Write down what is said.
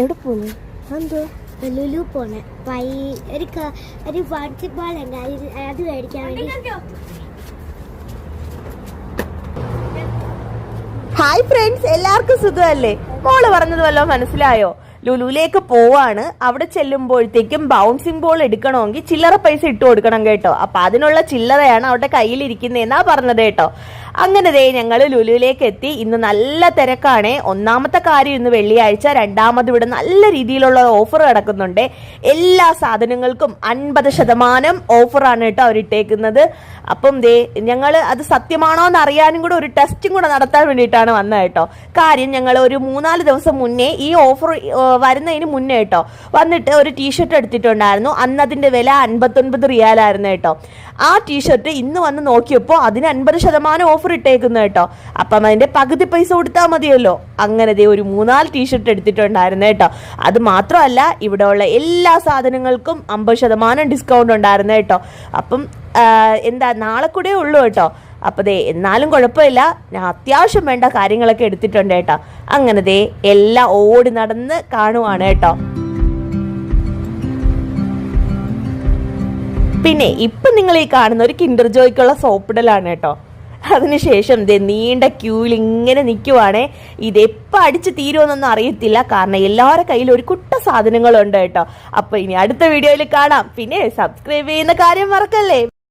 എവിടെ പോന്നു? എന്തോ ലുലു പോണെ. പൈ ഒരു ഒരു വാട്സപ്പ് ബോൾ ഉണ്ട്. അത് മേടിക്കാൻ വേണ്ടി. ഹായ് ഫ്രണ്ട്സ് എല്ലാവർക്കും സുഖമല്ലേ? മോൾ പറഞ്ഞത് വല്ലതും മനസ്സിലായോ? ലുലുവിലേക്ക് പോവാണ്. അവിടെ ചെല്ലുമ്പോഴത്തേക്കും ബൗൺസിംഗ് ബോൾ എടുക്കണമെങ്കിൽ ചില്ലറ പൈസ ഇട്ട് കൊടുക്കണം കേട്ടോ. അപ്പൊ അതിനുള്ള ചില്ലറയാണ് അവിടെ കയ്യിലിരിക്കുന്നതെന്നാ പറഞ്ഞത് കേട്ടോ. അങ്ങനെ ദേ ഞങ്ങൾ ലുലുവിലേക്ക് എത്തി ഇന്ന് നല്ല തിരക്കാണ്. ഒന്നാമത്തെ കാര്യം ഇന്ന് വെള്ളിയാഴ്ച രണ്ടാമത് ഇവിടെ നല്ല രീതിയിലുള്ള ഓഫർ കിടക്കുന്നുണ്ട്. എല്ലാ സാധനങ്ങൾക്കും അൻപത് ശതമാനം ഓഫറാണ് കേട്ടോ അവരിട്ടേക്കുന്നത് അപ്പം ദേ ഞങ്ങൾ അത് സത്യമാണോ എന്ന് അറിയാനും കൂടെ ഒരു ടെസ്റ്റും കൂടെ നടത്താൻ വേണ്ടിയിട്ടാണ് വന്നത് കേട്ടോ. കാര്യം ഞങ്ങൾ ഒരു മൂന്നാൽ ദിവസം മുന്നേ ഈ ഓഫർ വരുന്നതിന് മുന്നേ കേട്ടോ വന്നിട്ട് ഒരു ടീഷർട്ട് എടുത്തിട്ടുണ്ടായിരുന്നു. അന്ന് അതിന്റെ വില അൻപത്തൊൻപത് റിയാലായിരുന്നു കേട്ടോ. ആ ടീഷർട്ട് ഇന്ന് വന്ന് നോക്കിയപ്പോൾ അതിന് അൻപത് ശതമാനം ഓഫർ ഇട്ടേക്കുന്നു കേട്ടോ. അപ്പം അതിന്റെ പകുതി പൈസ കൊടുത്താൽ മതിയല്ലോ. അങ്ങനെ ദേ ഒരു മൂന്നാൽ ടീഷർട്ട് എടുത്തിട്ടുണ്ടായിരുന്നു കേട്ടോ. അത് മാത്രമല്ല ഇവിടെ ഉള്ള എല്ലാ സാധനങ്ങൾക്കും അമ്പത് ശതമാനം ഡിസ്കൗണ്ട് ഉണ്ടായിരുന്നു കേട്ടോ. അപ്പം എന്താ നാളെ കൂടെ ഉള്ളൂ കേട്ടോ. അപ്പോൾ ദേ എന്നാലും കുഴപ്പമില്ല. ഞാൻ അത്യാവശ്യം വേണ്ട കാര്യങ്ങളൊക്കെ എടുത്തിട്ടുണ്ട് കേട്ടോ. അങ്ങനെ ദേ എല്ലാം ഓടി നടന്ന് കാണുവാണ് കേട്ടോ. പിന്നെ ഇപ്പൊ നിങ്ങൾ ഈ കാണുന്ന ഒരു കിൻഡർ ജോയ്ക്കുള്ള സോപ്പിടലാണ് കേട്ടോ. അതിനുശേഷം ദേ നീണ്ട ക്യൂവിൽ ഇങ്ങനെ നിൽക്കുവാണേ ഇത് എപ്പോൾ അടിച്ച് തീരുമെന്നൊന്നും അറിയത്തില്ല. കാരണം എല്ലാവരുടെ കയ്യിൽ ഒരു കുട്ട സാധനങ്ങളുണ്ട് കേട്ടോ. അപ്പോൾ ഇനി അടുത്ത വീഡിയോയിൽ കാണാം. പിന്നെ സബ്സ്ക്രൈബ് ചെയ്യുന്ന കാര്യം മറക്കല്ലേ?